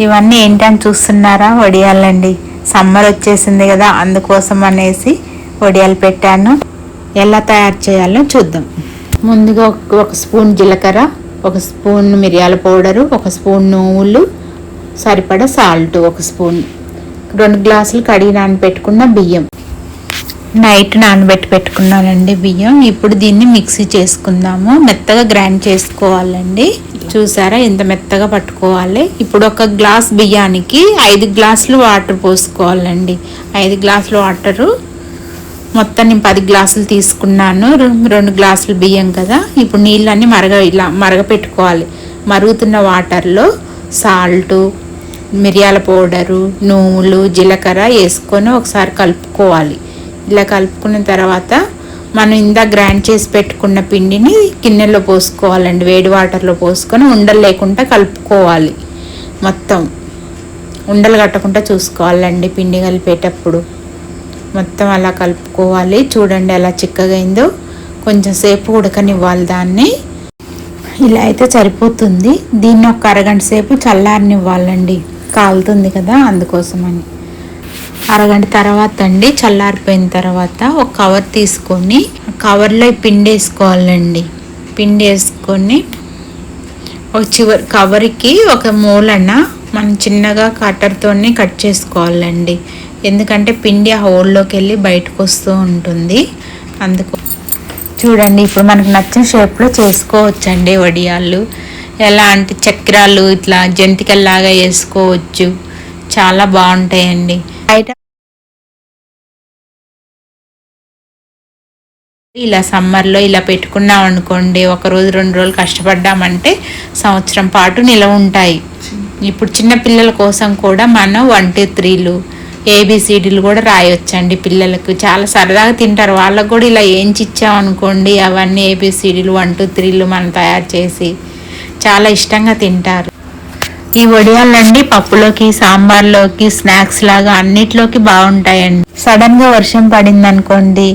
ఇవన్నీ ఏంటని చూస్తున్నారా వడియాలండి సమ్మర్ వచ్చేసింది కదా అందుకోసం అనేసి వడియాలు పెట్టాను. ఎలా తయారు చేయాలో చూద్దాం. ముందుగా ఒక- స్పూన్ జీలకర్ర ఒక స్పూన్ మిరియాల పౌడరు ఒక స్పూన్ నువ్వులు సరిపడ సాల్ట్ ఒక స్పూన్. రెండు గ్లాసులు కడిగి నానబెట్టుకున్న బియ్యం. నైట్ నానబెట్టి పెట్టుకున్నానండి బియ్యం. ఇప్పుడు దీన్ని మిక్సీ చేసుకుందాము. మెత్తగా గ్రైండ్ చేసుకోవాలండి. చూసారా? ఎంత మెత్తగా పట్టుకోవాలి. ఇప్పుడు ఒక గ్లాస్ బియ్యానికి ఐదు గ్లాసులు వాటర్ పోసుకోవాలండి. ఐదు గ్లాసులు వాటరు. మొత్తం నేను పది గ్లాసులు తీసుకున్నాను. రెండు గ్లాసులు బియ్యం కదా. ఇప్పుడు నీళ్ళన్నీ మరగ ఇలా మరగ పెట్టుకోవాలి మరుగుతున్న వాటర్లో సాల్టు మిరియాల పౌడరు నువ్వులు జీలకర్ర వేసుకొని ఒకసారి కలుపుకోవాలి. ఇలా కలుపుకున్న తర్వాత మనం ఇందా గ్రైండ్ చేసి పెట్టుకున్న పిండిని గిన్నెలో పోసుకోవాలండి. వేడి వాటర్లో పోసుకొని ఉండలు లేకుండా కలుపుకోవాలి. మొత్తం ఉండలు కట్టకుండా చూసుకోవాలండి పిండి కలిపేటప్పుడు. మొత్తం అలా కలుపుకోవాలి. చూడండి ఎలా చిక్కగా అయిందో. కొంచెం సేపు ఉడకనివ్వాలి దాన్ని. ఇలా అయితే సరిపోతుంది. దీన్ని ఒక అరగంట సేపు చల్లారనివ్వాలండి. కాలుతుంది కదా అందుకోసమని. అరగంట తర్వాత అండి చల్లారిపోయిన తర్వాత ఒక కవర్ తీసుకొని ఆ కవర్లో పిండి వేసుకోవాలండి. పిండి వేసుకొని ఒక చివరి కవర్కి ఒక మూలన మనం చిన్నగా కట్టర్తోనే కట్ చేసుకోవాలండి. ఎందుకంటే పిండి ఆ హోల్లోకి వెళ్ళి బయటకు వస్తూ ఉంటుంది. అందుకు చూడండి ఇప్పుడు మనకు నచ్చిన షేప్లో చేసుకోవచ్చండి వడియాలు. అంటే చక్రాలు ఇట్లా జంతికల్లాగా వేసుకోవచ్చు. చాలా బాగుంటాయండి. బయట ఇలా సమ్మర్లో ఇలా పెట్టుకున్నాం అనుకోండి ఒక రోజు రెండు రోజులు కష్టపడ్డామంటే సంవత్సరం పాటు నిలవ ఉంటాయి. ఇప్పుడు చిన్న పిల్లల కోసం కూడా మనం వన్ టూ త్రీలు ఏబిసిడీలు కూడా రాయొచ్చండి పిల్లలకు. చాలా సరదాగా తింటారు. వాళ్ళకు కూడా ఇలా ఏంచి ఇచ్చామనుకోండి అవన్నీ ఏబిసిడీలు వన్ టూ త్రీలు మనం తయారు చేసి చాలా ఇష్టంగా తింటారు. ఈ వడియాలండి పప్పులోకి సాంబార్లోకి స్నాక్స్ లాగా అన్నిట్లోకి బాగుంటాయండి. సడన్గా వర్షం పడింది అనుకోండి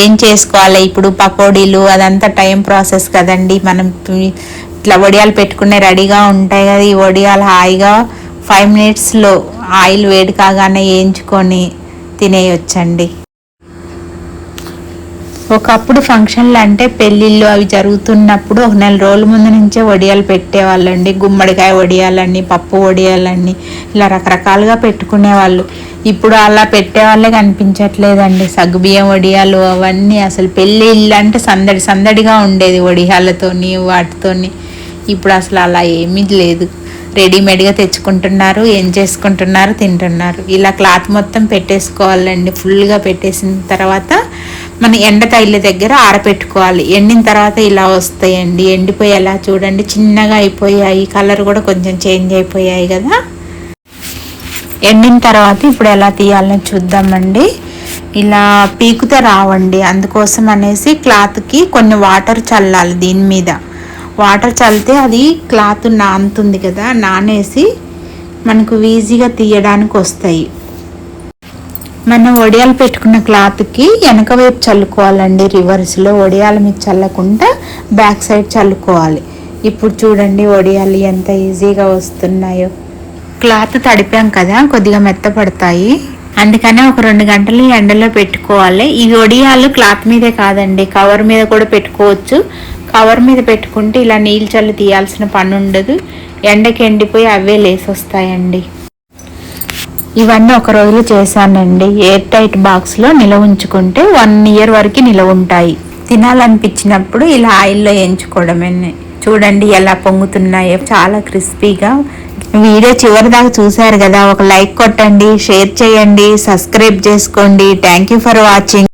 ఏం చేసుకోవాలి? ఇప్పుడు పకోడీలు అదంతా టైం ప్రాసెస్ కదండి. మనం ఇట్లా వడియాలు పెట్టుకునే రెడీగా ఉంటాయి కదా ఈ వడియాలు హాయిగా ఫైవ్ మినిట్స్లో ఆయిల్ వేడి కాగానే వేయించుకొని తినేయొచ్చండి. ఒకప్పుడు ఫంక్షన్లు అంటే పెళ్ళిళ్ళు అవి జరుగుతున్నప్పుడు ఒక నెల రోజుల ముందు నుంచే వడియాలు పెట్టేవాళ్ళండి. గుమ్మడికాయ వడియాలని పప్పు వడియాలని ఇలా రకరకాలుగా పెట్టుకునేవాళ్ళు. ఇప్పుడు అలా పెట్టేవాళ్ళే కనిపించట్లేదండి. సగ్గుబియ్యం వడియాలు అవన్నీ అసలు పెళ్ళి ఇల్లు అంటే సందడి సందడిగా ఉండేది వడియాలతోని వాటితోని. ఇప్పుడు అసలు అలా ఏమీ లేదు. రెడీమేడ్గా తెచ్చుకుంటున్నారు ఏం చేసుకుంటున్నారు తింటున్నారు. ఇలా క్లాత్ మొత్తం పెట్టేసుకోవాలండి. ఫుల్గా పెట్టేసిన తర్వాత మన ఎండ తైల దగ్గర ఆరపెట్టుకోవాలి. ఎండిన తర్వాత ఇలా వస్తాయండి. ఎండిపోయేలా చూడండి. చిన్నగా అయిపోయాయి. కలర్ కూడా కొంచెం చేంజ్ అయిపోయాయి కదా. ఎండిన తర్వాత ఇప్పుడు ఎలా తీయాలని చూద్దామండి. ఇలా పీకుతే రావండి. అందుకోసం అనేసి క్లాత్కి కొన్ని వాటర్ చల్లాలి దీని మీద. వాటర్ చల్లితే అది క్లాత్ నానుతుంది కదా. నానేసి మనకు ఈజీగా తీయడానికి వస్తాయి. మనం వడియాలు పెట్టుకున్న క్లాత్కి వెనక వైపు చల్లుకోవాలండి రివర్స్లో వడియాల మీద చల్లకుండా బ్యాక్ సైడ్ చల్లుకోవాలి. ఇప్పుడు చూడండి వడియాలు ఎంత ఈజీగా వస్తున్నాయో. క్లాత్ తడిపాం కదా కొద్దిగా మెత్తపడతాయి అందుకనే ఒక రెండు గంటలు ఎండలో పెట్టుకోవాలి. ఈ వడియాలు క్లాత్ మీదే కాదండి కవర్ మీద కూడా పెట్టుకోవచ్చు. కవర్ మీద పెట్టుకుంటే ఇలా నీళ్ళు చల్లు తీయాల్సిన పని ఉండదు. ఎండకి ఎండిపోయి అవే లేసి వస్తాయండి ఇవన్నీ ఒక రోజులో చేశానండి. ఎయిర్ టైట్ బాక్స్లో నిలవ ఉంచుకుంటే వన్ ఇయర్ వరకు నిలవ ఉంటాయి. తినాలనిపించినప్పుడు ఇలా ఆయిల్లో వేయించుకోవడమే చూడండి ఎలా పొంగుతున్నాయో. చాలా క్రిస్పీగా. వీడియో చివరి దాకా చూశారు కదా. ఒక లైక్ కొట్టండి షేర్ చేయండి సబ్స్క్రైబ్ చేసుకోండి. Thank you for watching.